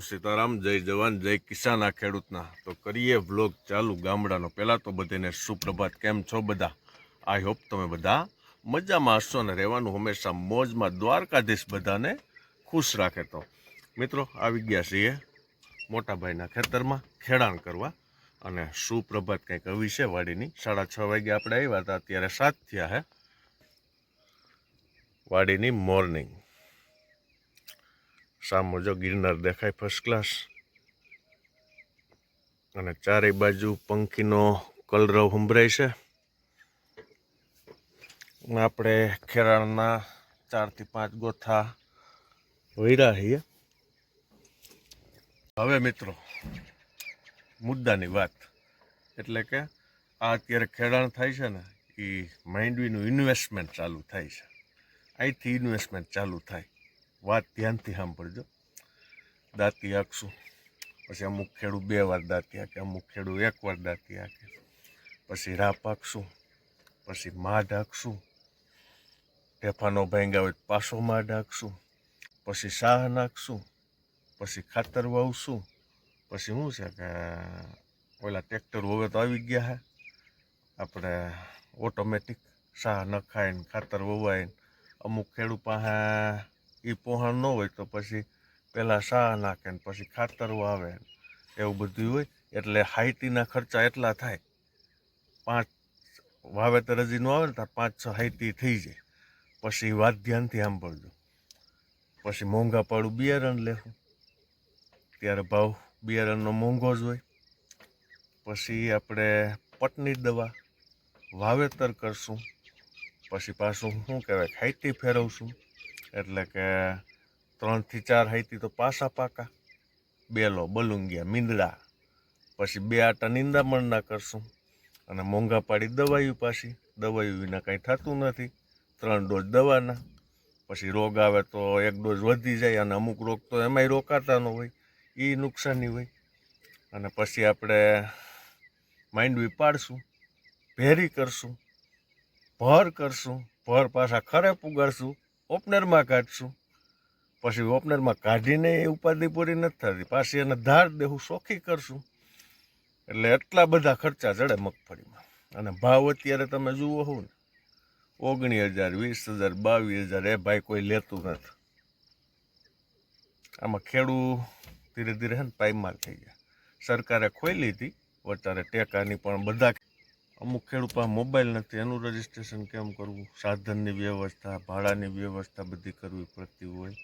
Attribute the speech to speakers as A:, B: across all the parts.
A: સીતારામ, જય જવાન, જય કિસાન આ ખેડૂતના. તો કરીએ વ્લોગ ચાલુ ગામડાનો. પહેલાં તો બધાને સુપ્રભાત. કેમ છો બધા? આઈ હોપ તમે બધા મજામાં હશો અને રહેવાનું હંમેશા મોજમાં. દ્વારકાધીશ બધાને ખુશ રાખે તો. મિત્રો, આવી ગયા છીએ મોટાભાઈના ખેતરમાં ખેડાણ કરવા. અને સુપ્રભાત કંઈક આવી છે વાડીની. સાડા છ વાગે આપણે આવ્યા હતા. અત્યારે સાત થયા હે. વાડીની મોર્નિંગ. સામો જો ગિરનાર દેખાય ફર્સ્ટ ક્લાસ અને ચારે બાજુ પંખીનો કલરવ સંભળાય છે. આપણે ખેરાણના ચારથી પાંચ ગોથા વૈરા છીએ હવે મિત્રો, મુદ્દાની વાત. એટલે કે આ અત્યારે ખેડાણ થાય છે ને એ માંડવીનું ઇન્વેસ્ટમેન્ટ ચાલુ થાય છે. અહીંથી ઇન્વેસ્ટમેન્ટ ચાલુ થાય. વાત ધ્યાનથી સાંભળજો. દાંતી હાંકશું પછી અમુક ખેડૂત બે વાર દાંતી હાકે અમુક ખેડૂત એક વાર દાંતી હાકે પછી રાપ હાંકશું પછી માઢ હાંકશું ઢેફાનો ભાંગ્યા હોય પાછો માઢ હાંકશું પછી શાહ નાખશું, પછી ખાતર વાવશું. પછી શું છે કે, ઓલા ટ્રેક્ટર હવે તો આવી ગયા હે આપણે ઓટોમેટિક શાહ નખાય ખાતર વવાય અમુક ખેડૂત પાસે એ પોહણ ન હોય તો પછી પહેલાં શાહ નાખે ને પછી ખાતર વાવે એવું બધું હોય. એટલે હાઈટીના ખર્ચા એટલા થાય. પાંચ વાવેતર હજી ન આવે ને ત્યાં પાંચ છ હાઈટી થઈ જાય. પછી વાત ધ્યાનથી સાંભળજો. પછી મોંઘા પાડું બિયારણ લેવું ત્યારે ભાવ બિયારણનો મોંઘો જ હોય. પછી આપણે પટની દવા વાવેતર કરશું. પછી પાછું શું કહેવાય હાઈટી ફેરવશું. એટલે કે ત્રણથી ચાર હાઈતી તો પાસા પાકા. બેલો, બલુંગિયા, મીંદડા. પછી બે આટા નિંદામણના કરશું. અને મોંઘા પાડી દવાયું પાછી. દવાયું વિના કાંઈ થતું નથી. ત્રણ ડોઝ દવાના. પછી રોગ આવે તો એક ડોઝ વધી જાય અને અમુક રોગ તો એમાંય રોકાતા ન હોય. એ નુકસાની હોય. અને પછી આપણે માંડવી પાડશું. ભેરી કરશું. ભર કરશું. ભર પાછા ખરે પુગાડશું. ઓપનરમાં કાઢશું. પછી ઓપનરમાં કાઢીને એ ઉપાધિ પૂરી નથી થતી. પાછી એને ધાર દેવું સોખી કરશું. એટલે એટલા બધા ખર્ચા ચડે મગફળીમાં. અને ભાવ અત્યારે તમે જુઓ હોવ ને, ઓગણીસ હજાર, વીસ હજાર, બાવીસ હજાર, એ ભાઈ કોઈ લેતું નથી. આમાં ખેડૂ ધીરે ધીરે હે ને પાયમાલ થઈ ગયા. સરકારે ખોલી લીધી વચારે ટેકાની પણ બધા અમુક ખેડૂત મોબાઈલ નથી, એનું રજીસ્ટ્રેશન કેમ કરવું? સાધનની વ્યવસ્થા, ભાડાની વ્યવસ્થા બધી કરવી પડતી હોય.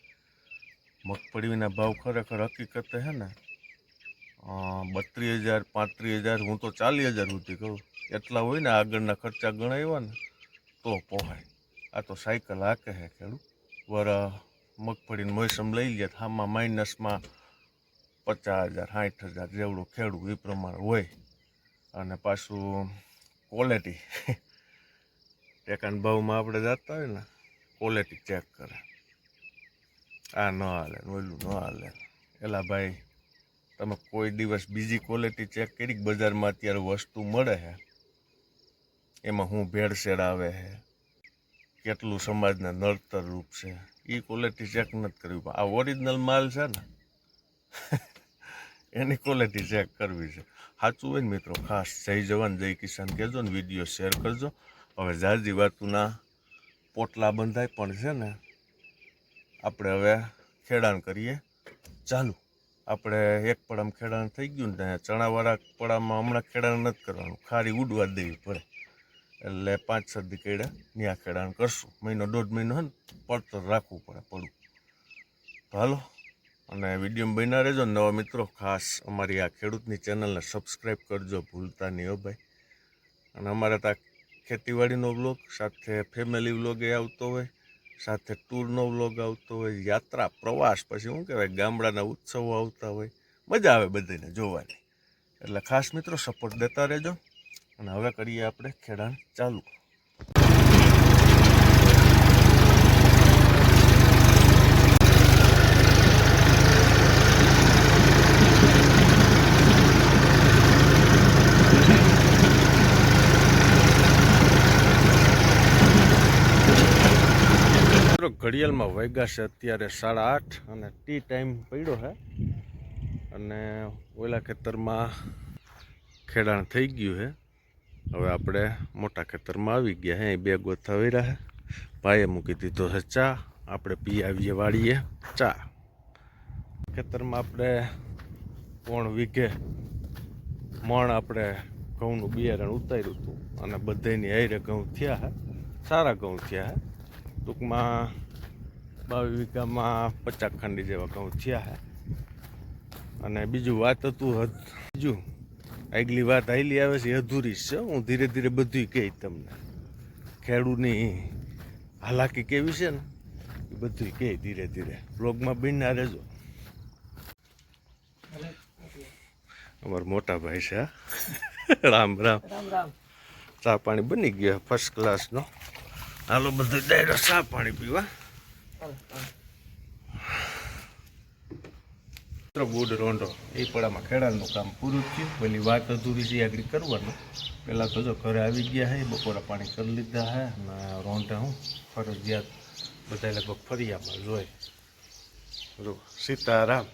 A: મગફળીના ભાવ ખરેખર હકીકતે હે ને? બત્રીસ હજાર, પાંત્રીસ હજાર, હું તો ચાલીસ હજાર સુધી કહું. એટલા હોય ને આગળના ખર્ચા ગણાવ્યા ને, તો પોહાય. આ તો સાયકલ આ કહે ખેડૂત. વર મગફળીને મોસમ લઈ લે આમાં માઇનસમાં પચાસ હજાર, સાઠ હજાર જેવડું ખેડૂત એ પ્રમાણે હોય. અને પાછું ક્વોલિટી ટેકાના ભાવમાં આપણે જતા હોય ને ક્વોલિટી ચેક કરે. આ ન હાલે ઓલું ન હાલે. એલા ભાઈ, તમે કોઈ દિવસ બીજી ક્વોલિટી ચેક કરી બજારમાં અત્યારે વસ્તુ મળે છે એમાં હું ભેળસેળ આવે છે કેટલું સમાજના નડતર રૂપ છે? એ ક્વોલિટી ચેક નથી પણ આ ઓરિજિનલ માલ છે ને. એની ક્વોલિટી ચેક કરવી છે. સાચું હોય ને મિત્રો? ખાસ જય જવાન, જય કિસાન. કહેજો ને વીડિયો શેર કરજો. હવે જાજી વાતુના પોટલા બંધાય પણ છે ને, આપણે હવે ખેડાણ કરીએ. ચાલુ. આપણે એક પડામાં ખેડાણ થઈ ગયું ને ચણાવાળા પડામાં હમણાં ખેડાણ નથી કરવાનું. ખારી ઉડવા દેવી પડે. એટલે પાંચ છ દી ત્યાં ખેડાણ કરશું. મહિનો દોઢ મહિનો હે ને, પડતર રાખવું પડે પડું. હાલો. અને વીડિયો બન્યા રહેજો નવા મિત્રો, ખાસ અમારી આ ખેડૂતની ચેનલને સબસ્ક્રાઈબ કરજો, ભૂલતા નહીં હો ભાઈ. અને અમારે ત્યાં ખેતીવાડીનો વ્લોગ સાથે ફેમિલી વ્લોગ એ આવતો હોય, સાથે ટૂરનો વ્લોગ આવતો હોય, યાત્રા, પ્રવાસ, પછી શું કહેવાય, ગામડાના ઉત્સવો આવતા હોય, મજા આવે બધાને જોવાની. એટલે ખાસ મિત્રો સપોર્ટ દેતા રહેજો. અને હવે કરીએ આપણે ખેડાણ ચાલુ મિત્રો ઘડિયાળમાં વાગ્યા છે અત્યારે સાડા આઠ અને ટી ટાઈમ પડ્યો છે. અને ઓલા ખેતરમાં ખેડાણ થઈ ગયું છે. હવે આપણે મોટા ખેતરમાં આવી ગયા હે બે ગોથા વેરા છે. ભાઈએ મૂકી દીધો છે ચા. આપણે પી આવીએ, વાળીએ ચા. ખેતરમાં આપણે કોણ વીઘે મણ આપણે ઘઉંનું બિયારણ ઉતાર્યું હતું. અને બધાની હારે ઘઉં થયા સારા ઘઉં થયા ટૂંકમાં બાવીસ વીઘામાં પચાસ ખંડી જેવા ઘઉં થયા હે. અને બીજું વાત હતું બીજું આગલી વાત આવેલી આવે છે અધૂરી છે. હું ધીરે ધીરે બધું કહી તમને. ખેડૂની હાલાકી કેવી છે ને? એ બધું કહે ધીરે ધીરે. બ્લોગમાં બીનના રહેજો. અમારા મોટા ભાઈ છે. રામ રામ. ચા પાણી બની ગયા ફર્સ્ટ ક્લાસનો હાલો બધું ડાયરો ચા પાણી પીવા. ગુડ રોંડો એ પડામાં ખેડાલનું કામ પૂરું થયું પેલી વાત અધૂરી છે આગળ કરવાનું પહેલાં તો જો ઘરે આવી ગયા હે બપોરા પાણી કરી લીધા હે અને રોંડા હું ફરજિયાત બધા લગભગ ફરિયામાં જોઈ જો સીતારામ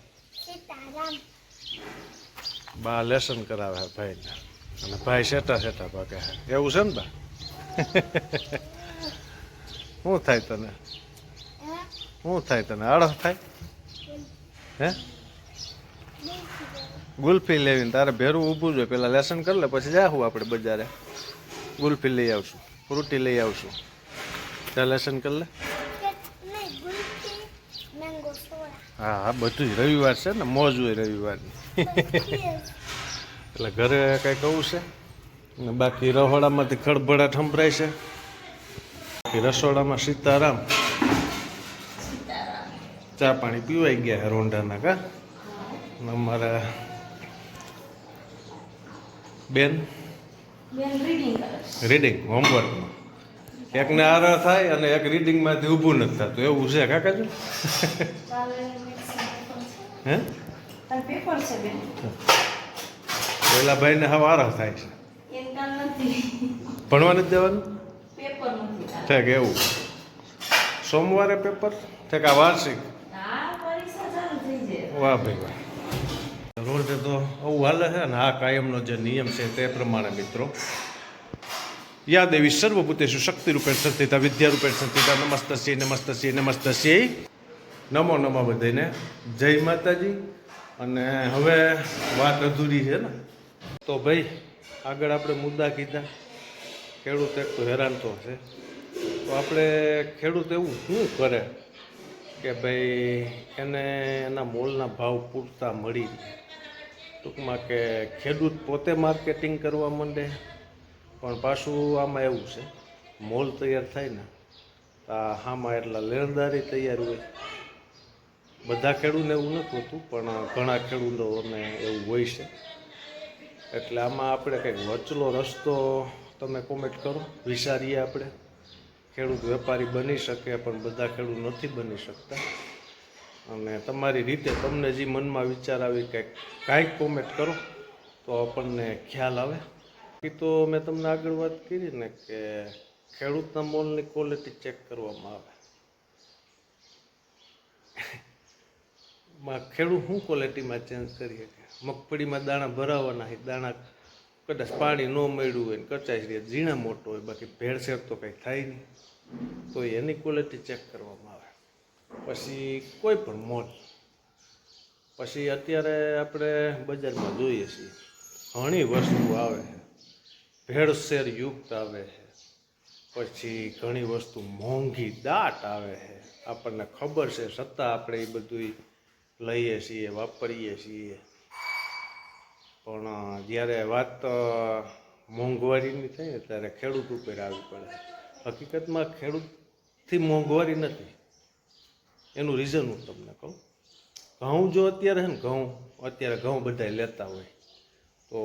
A: બા લેસન કરાવે હે ભાઈને અને ભાઈ સેટા સેટા પાકે હે એવું છે ને બા શું થાય તને? શું થાય તને? આળસ થાય? હે? ગુલ્ફી લેવીને તારે ભેરું ઊભું જોઈએ. પેલા લેસન કરી લે, પછી જાહું આપણે બજારે. ગુલ્ફી લઈ આવશું. ફ્રૂટી લઈ આવશું. ત્યાં લેસન કરી લે. હા હા, બધું રવિવાર છે ને, મોજ હોય રવિવારની. એટલે ઘરે કંઈ કહું છે? ને બાકી રહોડામાંથી ખડભડા સંભળાય છે. રસોડામાં સીતારામ. ચા પાણી પીવાઈ ગયા રોંડાના કા? અમારા બેન?
B: રીડિંગ
A: હોમવર્કમાં એકને આરા થાય અને એક રીડિંગમાંથી ઊભું નથી થતું. એવું છે
B: મેક્સિમમ પેપર
A: હે? પેલા ભાઈને હવે આરા થાય છે. ભણવા નથી દેવાનું? ઠેક એવું. સોમવારે પેપર ઠેક આ વાર્ષિક
B: આ પરીક્ષા ચાલુ થઈ જાય
A: વાહ ભાઈ વાહ. રોજ તો આવું હાલે છે ને આ કાયમનો જે નિયમ છે તે પ્રમાણે મિત્રો. યા દેવી સર્વભૂતેશુ શક્તિ રૂપે સંસ્થિતા વિદ્યા રૂપે સંસ્થિતા શ્રી નમસ્ત શિહી નમો નમો બધાને જય માતાજી. અને હવે વાત અધૂરી છે ને. તો ભાઈ, આગળ આપણે મુદ્દા કીધા. ખેડૂત એક તો હેરાન તો છે તો આપણે ખેડૂત એવું શું કરે? કે ભાઈ એને એના મોલના ભાવ પૂરતા મળી ટૂંકમાં કે ખેડૂત પોતે માર્કેટિંગ કરવા માંડે, પણ પાછું આમાં એવું છે, મોલ તૈયાર થાય ને આમાં એટલા લેણદારી તૈયાર હોય. બધા ખેડૂતને એવું નથી હોતું, પણ ઘણા ખેડૂતોને એવું હોય છે. એટલે આમાં આપણે કંઈક વચલો રસ્તો તમે કોમેન્ટ કરો, વિચારીએ આપણે. ખેડૂત વેપારી બની શકે, પણ બધા ખેડૂત નથી બની શકતા. અને તમારી રીતે તમને જે મનમાં વિચાર આવી કંઈક, કાંઈક કોમેન્ટ કરો, તો આપણને ખ્યાલ આવે. એ તો મેં તમને આગળ વાત કરી ને કે ખેડૂતના મોલની ક્વોલિટી ચેક કરવામાં આવે. ખેડૂત શું ક્વોલિટીમાં ચેન્જ કરી શકે? મગફળીમાં દાણા ભરાવાના દાણા કદાચ પાણી ન મળ્યું હોય ને કચાઈ રહે, ઝીણા મોટો હોય, બાકી ભેળસેળ તો કંઈ થાય નહીં. તો એની ક્વોલિટી ચેક કરવામાં આવે. પછી કોઈ પણ મોલ પછી અત્યારે આપણે બજારમાં જોઈએ છીએ. ઘણી વસ્તુ આવે છે. ભેળસેળ યુક્ત આવે છે. પછી ઘણી વસ્તુ મોંઘી દાટ આવે છે. આપણને ખબર છે છતાં આપણે એ બધું લઈએ છીએ, વાપરીએ છીએ. પણ જ્યારે વાત મોંઘવારીની થાય ત્યારે ખેડૂત ઉપર આવી પડે. હકીકતમાં ખેડૂતથી મોંઘવારી નથી. એનું રીઝન હું તમને કહું. ઘઉં જો અત્યારે ને, ઘઉં, અત્યારે ઘઉં બધાય લેતા હોય, તો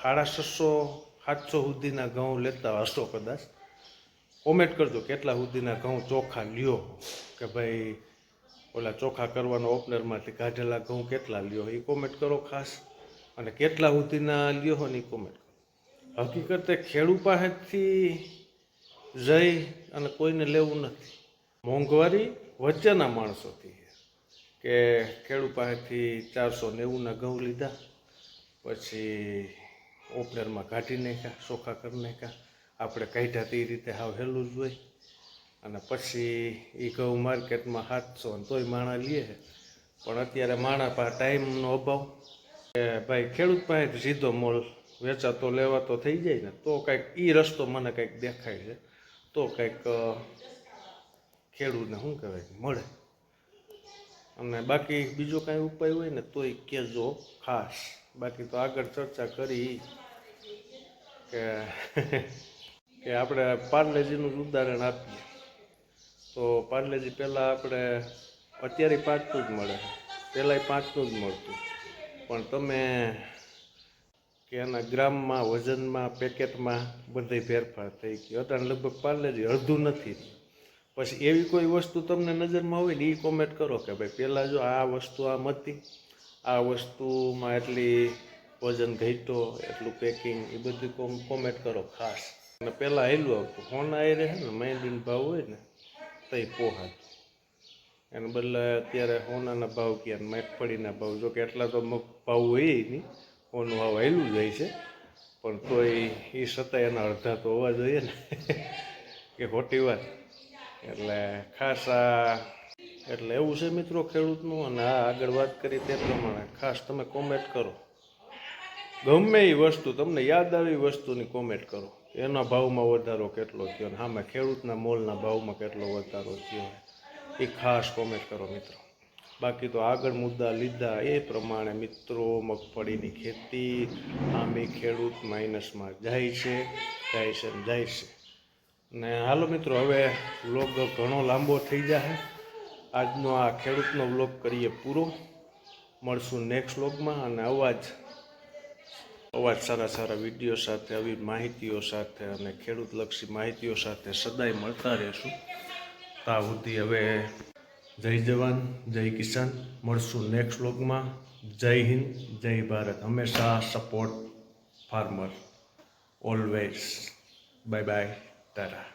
A: સાડા છસો, સાતસો સુધીના ઘઉં લેતા હશો કદાચ. કોમેન્ટ કરજો કેટલા સુધીના ઘઉં ચોખા લ્યો, કે ભાઈ, ઓલા ચોખા કરવાનો ઓપનરમાંથી કાઢેલા ઘઉં કેટલા લ્યો, એ કોમેન્ટ કરો ખાસ. અને કેટલા સુધીના લ્યો હો ને કોમેન્ટ હકીકતે ખેડૂત પાસેથી જઈ અને કોઈને લેવું નથી. મોંઘવારી વચ્ચેના માણસોથી કે ખેડૂત પાસેથી ચારસો નેવુંના ઘઉં લીધા, પછી ઓપનરમાં કાઢી નાખ્યા, ચોખા કરી નાખ્યા. આપણે કાઢ્યા તે રીતે હાવ હેલું જ અને પછી એ ઘઉં માર્કેટમાં સાતસો અને તોય માણા લઈએ પણ અત્યારે માણા પાસે ટાઈમનો અભાવ. ભાઈ, ખેડૂત પાસે સીધો મોલ વેચાતો, લેવાતો થઈ જાય ને, તો કંઈક એ રસ્તો મને કંઈક દેખાય છે. તો કંઈક ખેડૂતને શું કહેવાય, મળે. અને બાકી બીજો કાંઈ ઉપાય હોય ને તોય કહેજો ખાસ. બાકી તો આગળ ચર્ચા કરી કે કે આપણે પાર્લેજીનું જ ઉદાહરણ આપીએ. તો પાર્લેજી પહેલાં આપણે, અત્યારે પાંચનું જ મળે પહેલાંય પાંચનું જ મળતું. પણ તમે કે એના ગ્રામમાં, વજનમાં, પેકેટમાં બધે ફેરફાર થઈ ગયો અત્યારે લગભગ પાર્લેજી અડધું નથી. પછી એવી કોઈ વસ્તુ તમને નજરમાં હોય ને એ કોમેન્ટ કરો કે ભાઈ પહેલાં જો આ વસ્તુ આમ હતી, આ વસ્તુમાં એટલી વજન ઘટ્યો, એટલું પેકિંગ એ બધું કોમ કોમેન્ટ કરો ખાસ. અને પહેલાં હેલું આવતું. ફોન આવી રહે ને મહેંદીનો ભાવ હોય ને તો એ પોહાતું. એને બદલે અત્યારે હોનાના ભાવ ક્યાં મગફળીના ભાવ. જો કે એટલા તો ભાવ હોય નહીં, સોનું ભાવ હેલું જાય છે. પણ તોય એ છતાં એના અડધા તો હોવા જોઈએ ને. કે ખોટી વાત. એટલે ખાસ આ, એટલે એવું છે મિત્રો ખેડૂતનું, અને આ આગળ વાત કરી તે પ્રમાણે ખાસ તમે કોમેન્ટ કરો. ગમે એ વસ્તુ, તમને યાદ આવી વસ્તુની કોમેન્ટ કરો. એના ભાવમાં વધારો કેટલો થયો અને સામે ખેડૂતના મોલના ભાવમાં કેટલો વધારો થયો? એ ખાસ કોમેન્ટ કરો મિત્રો. બાકી તો આગળ મુદ્દા લીધા. એ પ્રમાણે મિત્રો મગફળીની ખેતી આમે ખેડૂત માઇનસમાં જાય છે જાય છે જાય છે. ને હાલો મિત્રો, હવે વ્લોગ ઘણો લાંબો થઈ જશે આજનો આ ખેડૂતનો વ્લોગ કરીએ પૂરો. મળશું નેક્સ્ટ વ્લોગમાં અને અવાજ અવાજ સારા સારા વીડિયો સાથે, આવી માહિતીઓ સાથે અને ખેડૂતલક્ષી માહિતીઓ સાથે સદાય મળતા રહેશું. તા હવે જય જવાન, જય કિસાન. મળશું નેક્સ્ટ વ્લોગમાં જય હિન્દ, જય ભારત. હંમેશા support farmer always bye bye tata